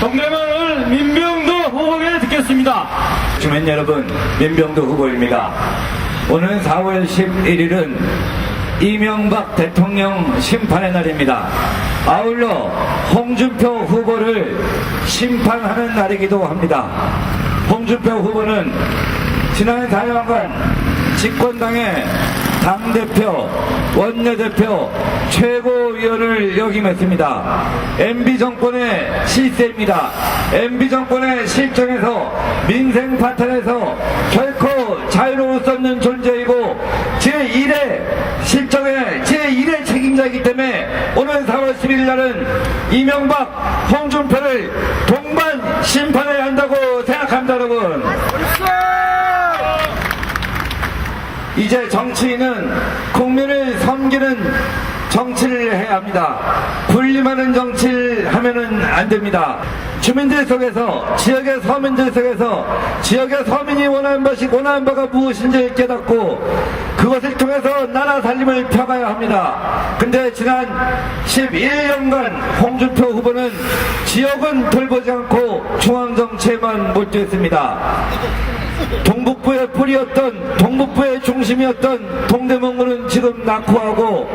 동대문을 민병도 후보에 듣겠습니다. 주민 여러분, 민병도 후보입니다. 오늘 4월 11일은 이명박 대통령 심판의 날입니다. 아울러 홍준표 후보를 심판하는 날이기도 합니다. 홍준표 후보는 지난해 다양한 집권당의 당대표, 원내대표, 최고위원을 역임했습니다. MB정권의 실세입니다. MB정권의 실정에서 민생 파탄에서 결코 자유로울 수 없는 존재이고 제1의 실정의 제1의 책임자이기 때문에 오늘 4월 11일 날은 이명박, 홍준표를 동반 심판해야 한다고 생각합니다, 여러분. 이제 정치인은 국민을 섬기는 정치를 해야 합니다. 군림하는 정치를 하면은 안 됩니다. 주민들 속에서, 지역의 서민들 속에서, 지역의 서민이 원하는 것이, 원하는 바가 무엇인지 깨닫고, 그것을 통해서 나라 살림을 펴가야 합니다. 근데 지난 11년간 홍준표 후보는 지역은 돌보지 않고 중앙 정치에만 몰두했습니다. 동북부의 뿌리였던 동북부의 중심이었던 동대문구는 지금 낙후하고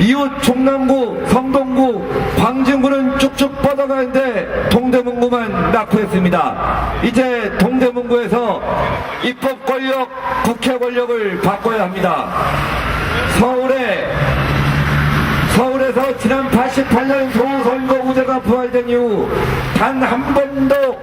이웃 종남구, 성동구, 광진구는 쭉쭉 뻗어가는데 동대문구만 낙후했습니다. 이제 동대문구에서 입법 권력, 국회 권력을 바꿔야 합니다. 서울에 서울에서 지난 88년 소선거구제가 부활된 이후 단 한 번도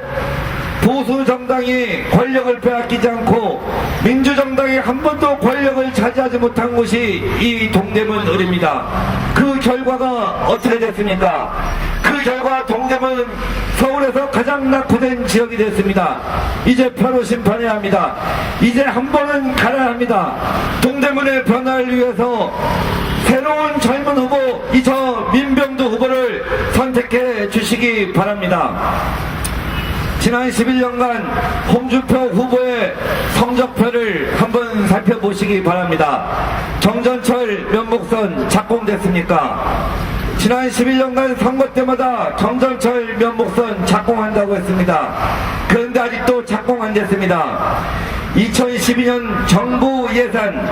보수 정당이 권력을 빼앗기지 않고 민주정당이 한 번도 권력을 차지하지 못한 곳이 이 동대문 을입니다. 그 결과가 어떻게 됐습니까? 그 결과 동대문 서울에서 가장 낙후된 지역이 됐습니다. 이제 바로 심판해야 합니다. 이제 한 번은 가야 합니다. 동대문의 변화를 위해서 새로운 젊은 후보 이저 민병두 후보를 선택해 주시기 바랍니다. 지난 11년간 홍준표 후보의 성적표를 한번 살펴보시기 바랍니다. 정전철 면목선 작공됐습니까? 지난 11년간 선거 때마다 정전철 면목선 작공한다고 했습니다. 그런데 아직도 작공 안 됐습니다. 2012년 정부 예산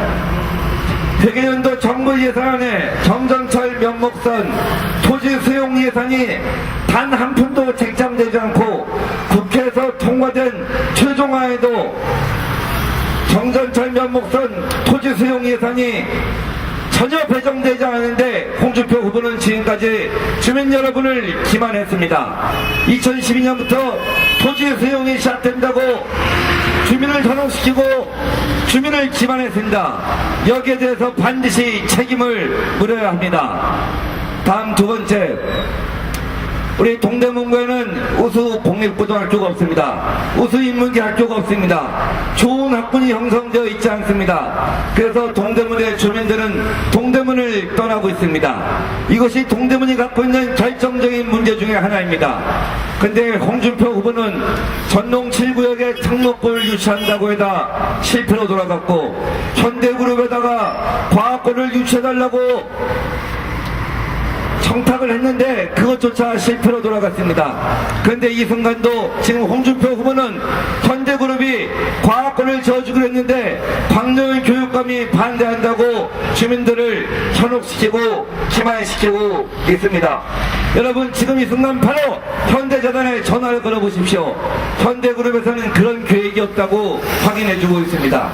백여년도 정부 예산안에 정전철 면목선 토지 수용 예산이 단 한 푼도 책정되지 않고 최종안에도 정전철 면목선 토지 수용 예산이 전혀 배정되지 않았는데 홍준표 후보는 지금까지 주민 여러분을 기만했습니다. 2012년부터 토지 수용이 시작된다고 주민을 전혹시키고 주민을 기만했습니다. 여기에 대해서 반드시 책임을 물어야 합니다. 다음 두 번째. 우리 동대문구에는 우수 공립고등학교가 없습니다. 우수 인문계 학교가 없습니다. 좋은 학군이 형성되어 있지 않습니다. 그래서 동대문의 주민들은 동대문을 떠나고 있습니다. 이것이 동대문이 갖고 있는 결정적인 문제 중에 하나입니다. 근데 홍준표 후보는 전농 7구역에 창목구를 유치한다고 해다 실패로 돌아갔고 현대그룹에다가 과학고를 유치해달라고 청탁을 했는데 그것조차 실패로 돌아갔습니다. 그런데 이 순간도 지금 홍준표 후보는 현대그룹이 과학권을 저주기로 했는데 광명의 교육감이 반대한다고 주민들을 현혹시키고 기만시키고 있습니다. 여러분 지금 이 순간 바로 현대재단에 전화를 걸어보십시오. 현대그룹에서는 그런 계획이 없다고 확인해주고 있습니다.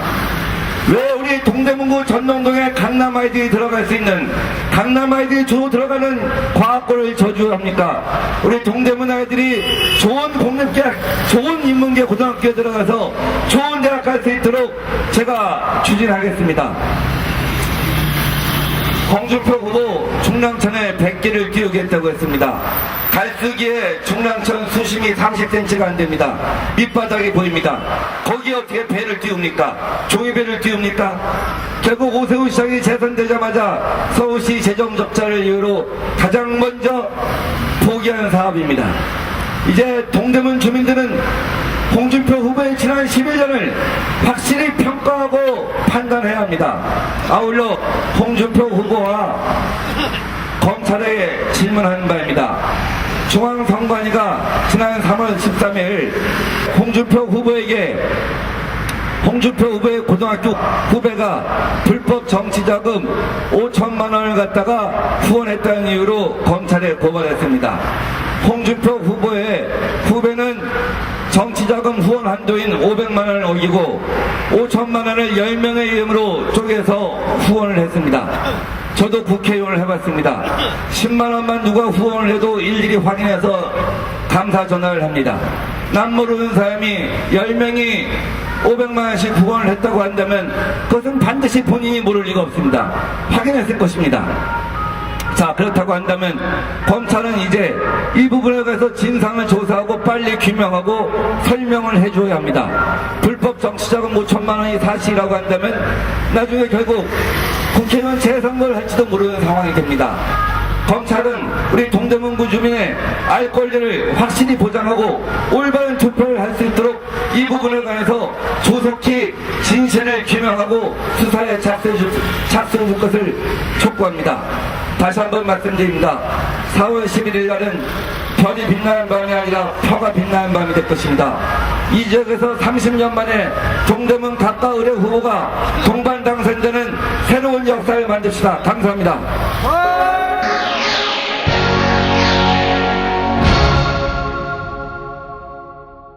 왜 우리 동대문구 전농동에 강남 아이들이 들어갈 수 있는 강남 아이들이 주로 들어가는 과학고를 저주합니까? 우리 동대문 아이들이 좋은 공립계, 좋은 인문계 고등학교에 들어가서 좋은 대학 갈 수 있도록 제가 추진하겠습니다. 홍준표 후보 중랑천에 100개를 띄우겠다고 했습니다. 갈수기에 중랑천 수심이 30cm가 안 됩니다. 밑바닥이 보입니다. 거기에 어떻게 배를 띄웁니까? 종이배를 띄웁니까? 결국 오세훈 시장이 재선되자마자 서울시 재정 적자를 이유로 가장 먼저 포기한 사업입니다. 이제 동대문 주민들은 홍준표 후보의 지난 11년을 확실히 평가하고 판단해야 합니다. 아울러 홍준표 후보와 검찰에 질문하는 바입니다. 중앙선관위가 지난 3월 13일 홍준표 후보에게 홍준표 후보의 고등학교 후배가 불법 정치자금 5천만 원을 갖다가 후원했다는 이유로 검찰에 고발했습니다. 홍준표 후보의 후배는 정치자금 후원 한도인 500만 원을 어기고 5천만 원을 10명의 이름으로 쪼개서 후원을 했습니다. 저도 국회의원을 해봤습니다. 10만 원만 누가 후원을 해도 일일이 확인해서 감사 전화를 합니다. 남 모르는 사람이 10명이 500만 원씩 후원을 했다고 한다면 그것은 반드시 본인이 모를 리가 없습니다. 확인했을 것입니다. 자 그렇다고 한다면 검찰은 이제 이 부분에 대해서 진상을 조사하고 빨리 규명하고 설명을 해줘야 합니다. 불법 정치자금 5천만 원이 사실이라고 한다면 나중에 결국 국회의원 재선거를 할지도 모르는 상황이 됩니다. 검찰은 우리 동대문구 주민의 알 권리를 확실히 보장하고 올바른 투표를 할 수 있도록 이 부분에 관해서 조속히 진실을 규명하고 수사에 착수해 줄, 착수해 줄 것을 촉구합니다. 다시 한번 말씀드립니다. 4월 11일 날은 별이 빛나는 밤이 아니라 표가 빛나는 밤이 될 것입니다. 이 지역에서 30년 만에 동대문 가까의뢰 후보가 동반 당선되는 새로운 역사를 만듭시다. 감사합니다.